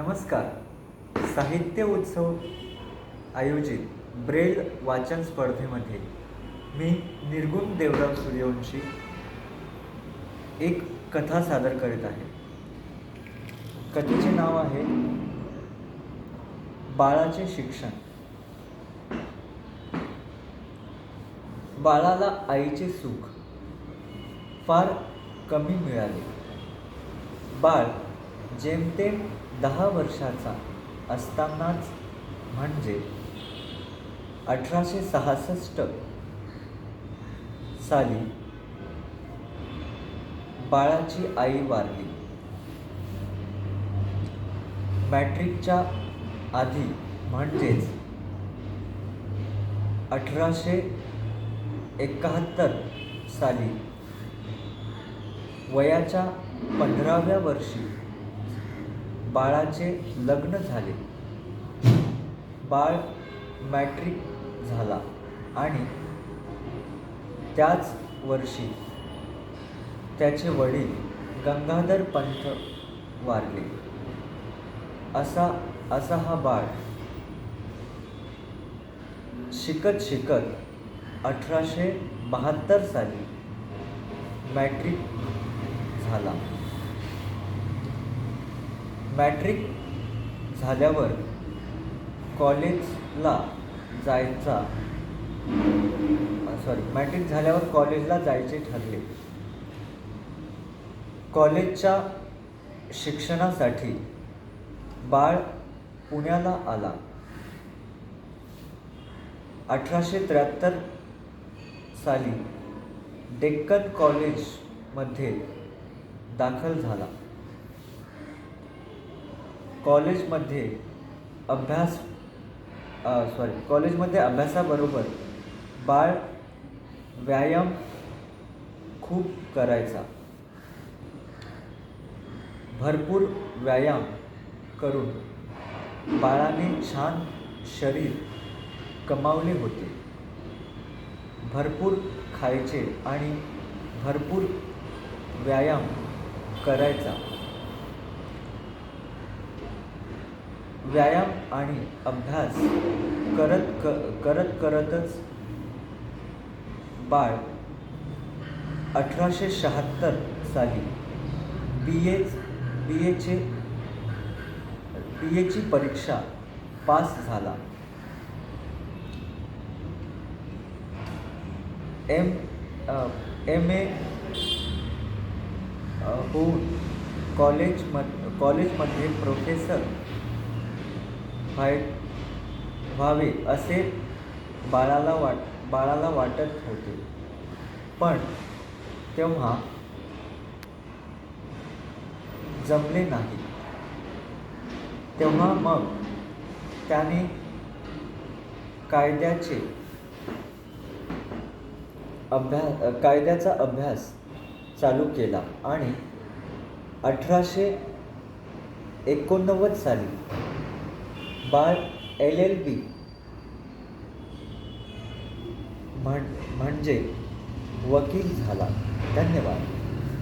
नमस्कार. साहित्य उत्सव आयोजित ब्रेल वाचन स्पर्धेमध्ये मी निर्गुण देवराव सूर्यवंशी एक कथा सादर करीत आहे. कथेचे नाव आहे बाळाचे शिक्षण. बाळाला आईचे सुख फार कमी मिळाले. बाळ जेमतेम दहा वर्षाचा असतानाच म्हणजे अठराशे सहासष्ट साली बाळाची आई वारली. मॅट्रिकच्या आधी म्हणजेच अठराशे एकाहत्तर साली वयाच्या पंधराव्या वर्षी बाळाचे लग्न झाले. बाळ मॅट्रिक झाला आणि त्याच वर्षी त्याचे वडील गंगाधर पंथ वारले. असा असा हा बाळ शिकत शिकत अठराशे बहात्तर साली मॅट्रिक झाला. मॅट्रिक झाल्यावर कॉलेजला जायचा सॉरी मॅट्रिक झाल्यावर कॉलेजला जायचे ठरले. कॉलेजच्या शिक्षणासाठी बाळ पुण्याला आला. अठराशे त्र्याहत्तर साली डेक्कन कॉलेजमध्ये दाखल झाला. कॉलेजमध्ये अभ्यास सॉरी कॉलेजमध्ये अभ्यासाबरोबर बाळ व्यायाम खूप करायचा. भरपूर व्यायाम करून बाळाने छान शरीर कमावले होते. भरपूर खायचे आणि भरपूर व्यायाम करायचा. व्यायाम आणि अभ्यास करत क करत करतच बाळ अठराशे शहात्तर साली बी ए बी एचे बी एची परीक्षा पास झाला. एम एम ए होऊन कॉलेजम कॉलेजमध्ये प्रोफेसर व्हाय व्हावे असे बाळाला वाट बाळाला वाटत होते. पण तेव्हा जमले नाही. तेव्हा मग त्याने कायद्याचे अभ्यास कायद्याचा अभ्यास चालू केला आणि अठराशे एकोणनव्वद साली बाळ एल एल बी. म्हण म्हणजे वकील झाला. धन्यवाद.